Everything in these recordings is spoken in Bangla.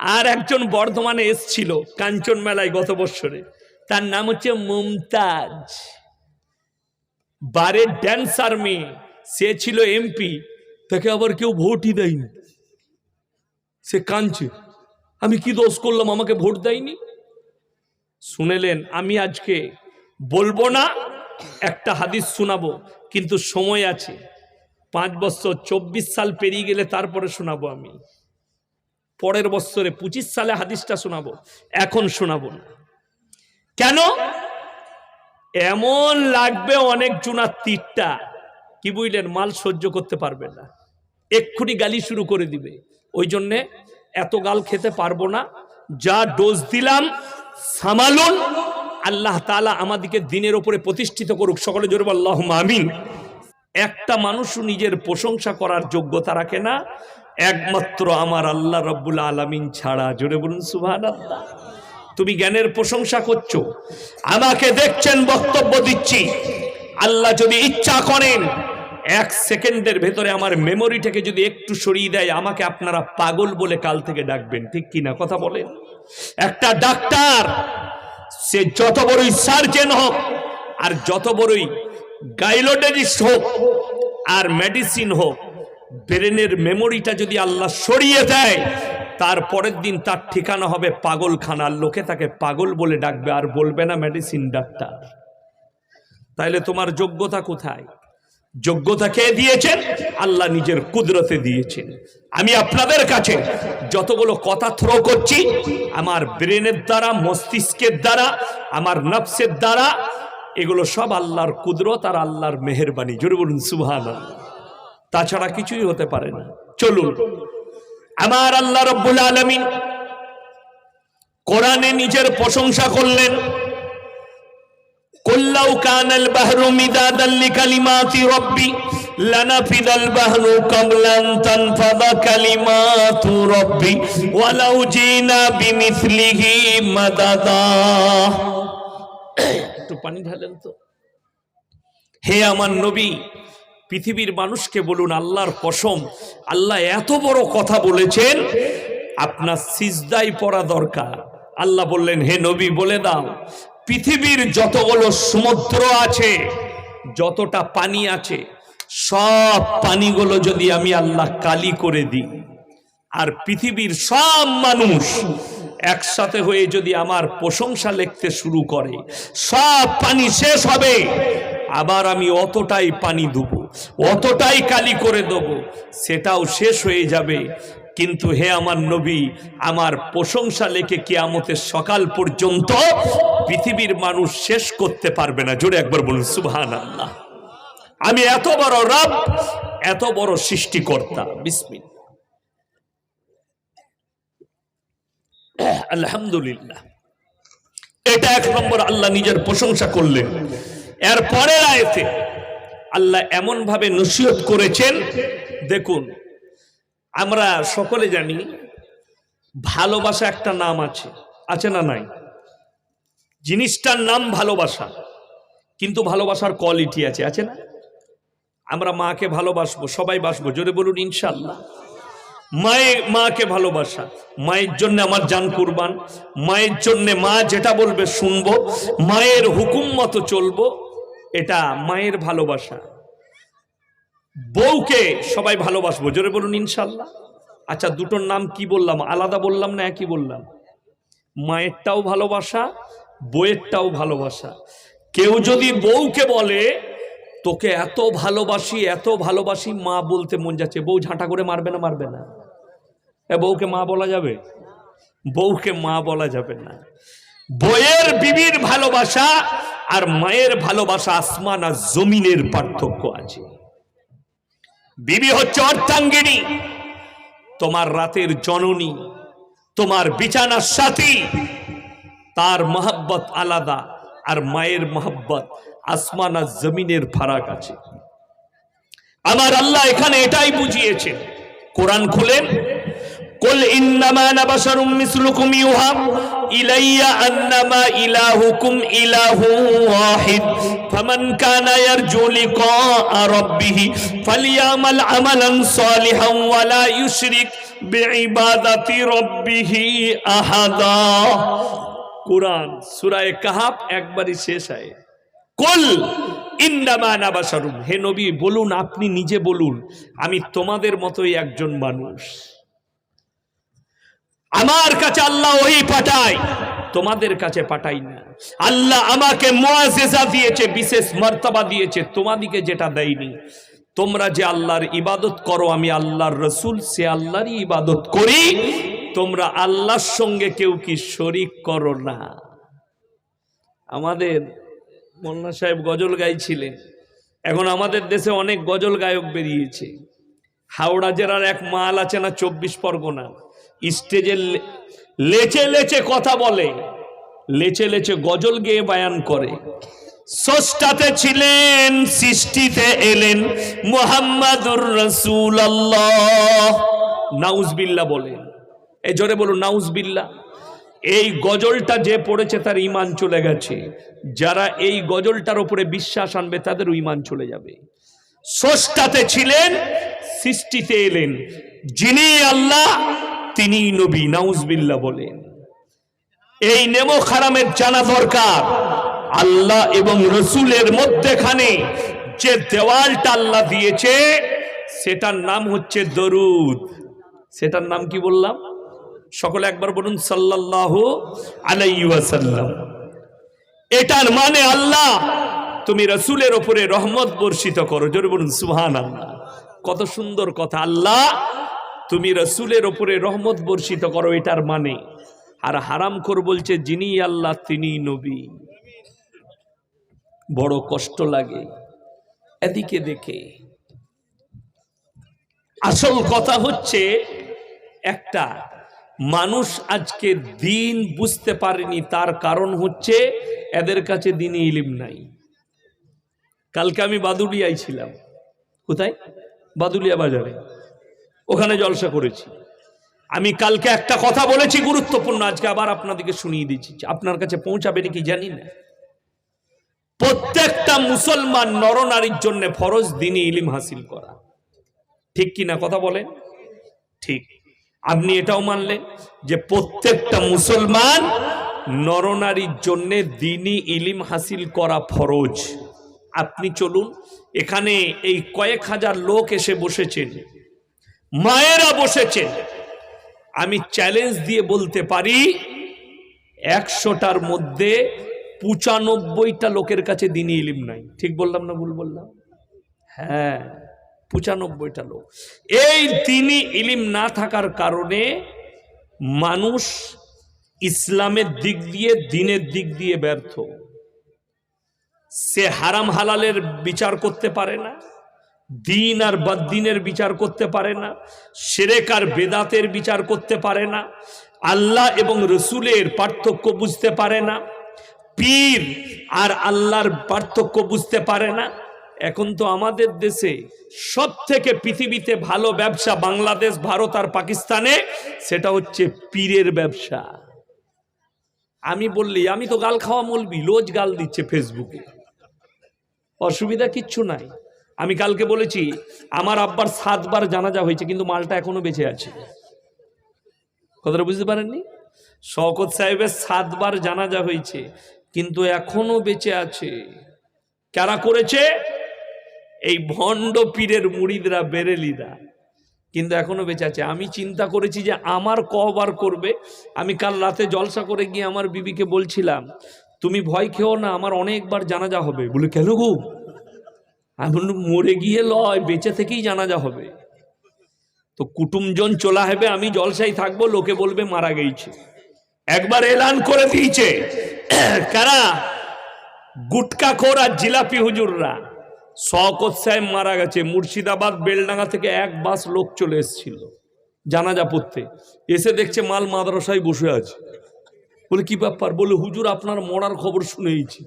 আর একজন বর্ধমানে এসছিল কাঞ্চন মেলায় গত বছরে। তার নাম হচ্ছে মুমতাজ। বারের ড্যান্সার মেয়ে, সে ছিল এমপি তাকে আবার কেউ ভোটই দেয়নি। সে কাঁদছে, আমি কি দোষ করলাম, আমাকে ভোট দেয়নি? শুনেলেন, আমি আজকে বলব না, একটা হাদিস শোনাবো, কিন্তু সময় আছে। পাঁচ বছর, চব্বিশ সাল পেরিয়ে গেলে তারপরে শোনাবো আমি। পরের বছরে পঁচিশ সালে হাদিসটা শোনাবো। এখন শোনাবো না। কেন? এমন লাগবে অনেক জুনার তীরটা। কি বুঝলেন? মাল সহ্য করতে পারবে না। এক্ষুনি গালি শুরু করে দিবে। ওই জন্যে এত গাল খেতে পারব না। যা ডোজ দিলাম, সামালুন। আল্লাহ তাআলা আমাদেরকে দিনের ওপরে প্রতিষ্ঠিত করুক। সকলে জোরে আল্লাহ আমিন। একটা মানুষও নিজের প্রশংসা করার যোগ্যতা রাখে না। একমাত্র আমার আল্লাহ রব্বুল আলামিন ছাড়া। জোরে বলুন সুভান আল্লাহ তুমি জ্ঞানের প্রশংসা করছ, আমাকে দেখছেন, বক্তব্য দিচ্ছি। আল্লাহ যদি ইচ্ছা করেন, এক সেকেন্ডের ভেতরে আমার মেমোরিটাকে যদি একটু সরিয়ে দেয়, আমাকে আপনারা পাগল বলে কাল থেকে ডাকবেন। ঠিক কিনা কথা বলেন। একটা ডাক্তার, সে যত বড়ই সার্জেন হোক, আর যত বড়ই গাইলোডেজিস্ট হোক, আর মেডিসিন হোক ব্রেনের মেমোরিটা যদি আল্লাহ সরিয়ে দেয়, তার পরের দিন তার ঠিকানা হবে পাগলখানার। লোকে তাকে পাগল বলে ডাকবে, আর বলবে না মেডিসিন ডাক্তার তাইলে তোমার যোগ্যতা কোথায়? যোগ্যতা কে দিয়েছেন? আল্লাহ নিজের কুদরতে দিয়েছেন। আমি আপনাদের কাছে যতগুলো কথা থ্রো করছি, আমার ব্রেনের দ্বারা, মস্তিষ্কের দ্বারা, আমার নফসের দ্বারা, এগুলো সব আল্লাহর কুদরত আর আল্লাহর মেহেরবানি। জোরে বলুন সুবহান তাছাড়া কিছুই হতে পারে না। চলুন। আমার আল্লাহ রব্বুল আলমিন কোরআনে নিজের প্রশংসা করলেন। বাহরু রব্বি বাহরু তানফাদা কালিমাতু রব্বি ওয়ালাউ জিনা বিমিসলিহি মাদাদা। একটু পানি ঢালেন তো। হে আমার নবী পৃথিবীর মানুষকে বলুন, আল্লাহর কসম, আল্লাহ এত বড় কথা বলেছেন, আপনার সিজদাই পড়া দরকার। আল্লাহ বললেন, হে নবী, বলে দাও, পৃথিবীর যতগুলো সমুদ্র আছে, যতটা পানি আছে, সব পানিগুলো যদি আমি আল্লাহ কালি করে দিই, আর পৃথিবীর সব মানুষ একসাথে হয়ে যদি আমার প্রশংসা লিখতে শুরু করে, সব পানি শেষ হবে, আবার আমি অতটাই পানি দেব। অতটাই কালি করে দেব। সেটাও শেষ হয়ে যাবে। কিন্তু হে আমার নবী, আমার প্রশংসা লেখে কিয়ামতের সকাল পর্যন্ত পৃথিবীর মানুষ শেষ করতে পারবে না। জোরে একবার বলুন সুবহান আল্লাহ আমি এত বড় রব, এত বড় সৃষ্টিকর্তা। বিসমিল আলহামদুলিল্লাহ। এটা এক নম্বর আল্লাহ নিজের প্রশংসা করলেন। এর পরের আয়তে আল্লাহ এমন ভাবে নসিহত করেছেন, দেখুন, আমরা সকলে জানি ভালোবাসা একটা নাম আছে আছে না নাই? জিনিসটার নাম ভালোবাসা, কিন্তু ভালোবাসার কোয়ালিটি আছে আছে না? আমরা মাকে ভালোবাসবো, সবাই বাসবো, জোরে বলুন ইনশাল্লাহ মায়ে মাকে ভালোবাসা, মায়ের জন্য আমার জান কুরবান, মায়ের জন্য মা যেটা বলবে শুনব, মায়ের হুকুম মতো চলবো। এটা মায়ের ভালোবাসা। বউকে সবাই ভালোবাসবো, জোরে বলুন ইনশাল্লাহ। আচ্ছা দুটোর নাম কি বললাম? আলাদা বললাম না একই বললাম? মায়েরটাও ভালোবাসা বইয়েরটাও ভালোবাসা। কেউ যদি বউকে বলে, তোকে এত ভালোবাসি এত ভালোবাসি, মা বলতে মন যাচ্ছে। বউ ঝাঁটা করে মারবে না মারবে না। বউকে মা বলা যাবে? বউকে মা বলা যাবে না। বইয়ের বিবির ভালোবাসা আর মায়ের ভালোবাসা আসমান আর জমিনের পার্থক্য আছে। বিবি হচ্ছে অর্থাঙ্গিনী তোমার রাতের জননী, তোমার বিছানার সাথী, তার মহাব্বত আলাদা আর মায়ের মহাব্বত আসমান আর জমিনের ফারাক আছে। আমার আল্লাহ এখানে এটাই বুঝিয়েছেন। কোরআন খুলেন قل إنما أنا بشر مثلكم يوحى إلي أنما إلهكم إله واحد فمن كان يرجو لقاء ربه فليعمل عملا صالحا ولا يشرك বিইবাদাতি রাব্বিহি আহাদা কোরআন সূরায়ে কাহাফ একবারই শেষ হয় কুল ইন্নামা আনা বাশারুন হে নবী বলুন আপনি নিজে বলুন আমি তোমাদের মতোই একজন মানুষ আমার কাছে আল্লাহ ওই পাঠায়। তোমাদের কাছে পাঠাই না। আল্লাহ আমাকে মুআজিজা দিয়েছে, বিশেষ মর্তবা দিয়েছে, তোমাদিকে যেটা দেয়নি। তোমরা যে আল্লাহর ইবাদত করো, আমি আল্লাহর রসুল, সে আল্লাহরই ইবাদত করি। তোমরা আল্লাহর সঙ্গে কেউ কি শরিক করো না। আমাদের মোল্লা সাহেব গজল গাইছিলেন। এখন আমাদের দেশে অনেক গজল গায়ক বেরিয়েছে। হাওড়া জেলার এক মাল আছে না, চব্বিশ পরগনা। স্টেজে লেচে লেচে কথা বলে, লেচে লেচে গজল গেয়ে বায়ান করে। ষষ্ঠাতে ছিলেন, সৃষ্টিতে এলেন মোহাম্মদুর রসুল আল্লাহ নাউজবিল্লা বলেন। এই জোরে বলুন নাউজবিল্লা এই গজলটা যে পড়েছে তার ইমান চলে গেছে। যারা এই গজলটার উপরে বিশ্বাস আনবে তাদেরও ইমান চলে যাবে। ষষ্ঠাতে ছিলেন, সৃষ্টিতে এলেন। যিনি আল্লাহ তিনি নবী নাউজবিল্লা বলেন। এই নেমো খারামের জানা দরকার। আল্লাহ এবং রসুলের মধ্যেখানে যে দেওয়ালটা আল্লাহ দিয়েছে, সেটার নাম হচ্ছে দরুদ। সেটার নাম কি বললাম? সকলে একবার বলুন সাল্লাহ আলাইসাল্লাম এটার মানে আল্লাহ তুমি রসুলের ওপরে রহমত বর্ষিত করো। জোরে বলুন সুহান আল্লাহ কত সুন্দর কথা। আল্লাহ তুমি রসুলের ওপরে রহমত বর্ষিত করো, এটার মানে। আর হারাম কর বলছে, যিনি আল্লাহ, তিনি নবী। বড় কষ্ট লাগে। এদিকে দেখে। আসল কথা হচ্ছে, একটা মানুষ আজকে দিন বুঝতে পারেনি, তার কারণ হচ্ছে, এদের কাছে দিনই ইলিম নাই। কালকে আমি বাদুলিয়ায় ছিলাম। কোথায়? বাদুলিয়া বাজারে। ওখানে জলসা করেছি। আমি কালকে একটা কথা বলেছি গুরুত্বপূর্ণ, আজকে আবার আপনাদেরকে শুনিয়ে দিচ্ছি। আপনার কাছে পৌঁছাবে নাকি জানি না। প্রত্যেকটা মুসলমান নরনারীর জন্য ফরজ দিনই ইলিম হাসিল করা। ঠিক কি না কথা বলেন? ঠিক। আপনি এটাও মানলেন যে প্রত্যেকটা মুসলমান নরনারীর জন্য দিনই ইলিম হাসিল করা ফরজ। আপনি চলুন, এখানে এই কয়েক হাজার লোক এসে বসেছেন। মায়েরা বসেছেন আমি চ্যালেঞ্জ দিয়ে বলতে পারি, একশোটার মধ্যে পঁচানব্বইটা লোকের কাছে দিনই ইলিম নাই। ঠিক বললাম না ভুল বললাম? হ্যাঁ পঁচানব্বইটা লোক। এই দিনই ইলিম না থাকার কারণে মানুষ ইসলামের দিক দিয়ে, দিনের দিক দিয়ে ব্যর্থ। সে হারাম হালালের বিচার করতে পারে না। দিন আর বদ্দিনের বিচার করতে পারে না সেরেক আর বেদাতের বিচার করতে পারে না, আল্লাহ এবং রসুলের পার্থক্য বুঝতে পারে না, পীর আর আল্লাহর পার্থক্য বুঝতে পারে না। এখন তো আমাদের দেশে সব থেকে পৃথিবীতে ভালো ব্যবসা বাংলাদেশ, ভারত আর পাকিস্তানে, সেটা হচ্ছে পীরের ব্যবসা। আমি বললি, আমি তো গাল খাওয়া মলবি রোজ গাল দিচ্ছে ফেসবুকে অসুবিধা কিচ্ছু নাই। আমি কালকে বলেছি, আমার আব্বার সাতবার জানাজা হয়েছে, কিন্তু মালটা এখনও বেঁচে আছে। কথাটা বুঝতে পারেননি? শওকত সাহেবের সাতবার জানাজা হয়েছে, কিন্তু এখনও বেঁচে আছে। কারা করেছে? এই ভণ্ড পীরের মুড়িদরা, বেরেলিরা। কিন্তু এখনও বেঁচে আছে। আমি চিন্তা করেছি যে আমার কবার করবে। আমি কাল রাতে জলসা করে গিয়ে আমার বিবিকে বলছিলাম, তুমি ভয় খেও না, আমার অনেকবার জানাজা হবে। বলে, কেন গো? বললাম মরে গিয়ে লয়, বেঁচে থেকেই জানাজা হবে। তো কুটুমজন চলা হবে, আমি জলসাই থাকব, লোকে বলবে মারা গেছে একবার এলান করে দিয়েছে। কারা? গুটকা খোর আর জিলাপি হুজুররা। শওকত সাহেব মারা গেছে। মুর্শিদাবাদ বেলডাঙ্গা থেকে এক বাস লোক চলে এসেছিল জানাজা পড়তে। এসে দেখছে মাল মাদ্রাসায় বসে আছে। বলে, কি ব্যাপার? বলে, হুজুর, আপনার মরার খবর শুনেইছি।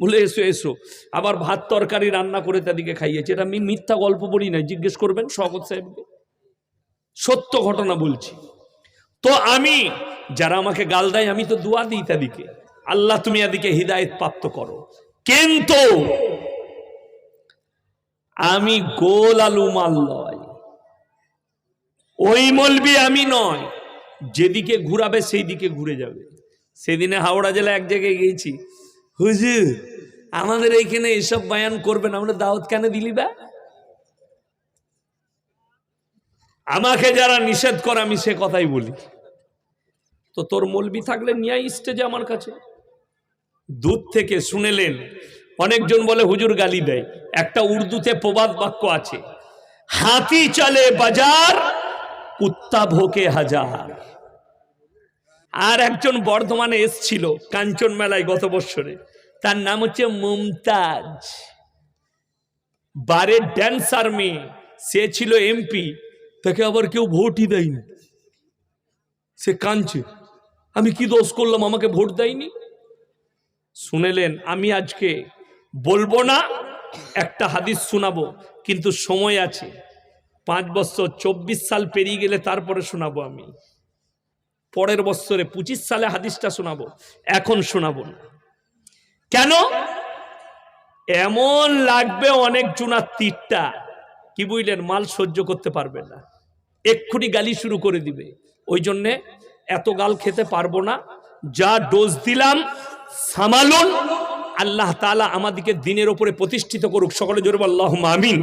বলে, এসো এসো। আবার ভাত তরকারি রান্না করে তাদেরকে খাইয়েছে। এটা আমি মিথ্যা গল্প বলি না জিজ্ঞেস করবেন শওকত সাহেবকে। সত্য ঘটনা বলছি। তো আমি, যারা আমাকে গাল দেয়, আমি তো দোয়া দিই তাদিকে আল্লাহ, তুমি এদিকে হৃদায়ত প্রাপ্ত করো। কিন্তু আমি গোল আলু মাল লয় ওই মলবি আমি নয়। যেদিকে ঘুরাবে সেই দিকে ঘুরে যাবে। সেদিনে হাওড়া জেলা এক জায়গায় গিয়েছি। হুজুর, আমাদের এইখানে এসব বায়ান করবেন আমরা দাওয়াত কেন দিলি বা? আমাকে যারা নিষেধ করে, আমি সে কথাই বলি। তো তোর মলবি থাকলে নিয়ে স্টেজে আমার কাছে। দূর থেকে শুনেলেন, অনেকজন বলে, হুজুর গালি দেয়। একটা উর্দুতে প্রবাদ বাক্য আছে, হাতি চলে বাজার, কুত্তা ভোকে হাজার। আর একজন বর্ধমানে এসছিল কাঞ্চন মেলায় গত বৎসরে। তার নাম হচ্ছে মুমতাজ। বারে ড্যান্সার মেয়ে সে ছিল এমপি তাকে আবার কেউ ভোটই দেয়নি। সে কাঁদছে। আমি কি দোষ করলাম? আমাকে ভোট দেয়নি? শুনেলেন, আমি আজকে বলব না, একটা হাদিস শোনাবো, কিন্তু সময় আছে। পাঁচ বছর, চব্বিশ সাল পেরিয়ে গেলে তারপরে শোনাবো আমি। পরের বছরে পঁচিশ সালে হাদিসটা শোনাবো। এখন শোনাবো না। কেন? এমন লাগবে অনেক জুনার তীরটা। কি বুঝলেন? মাল সহ্য করতে পারবে না। এক্ষুনি গালি শুরু করে দিবে। ওই জন্যে এত গাল খেতে পারব না। যা ডোজ দিলাম, সামালুন। আল্লাহ তালা আমাদেরকে দিনের ওপরে প্রতিষ্ঠিত করুক। সকলে জোরে আল্লাহ আমিন।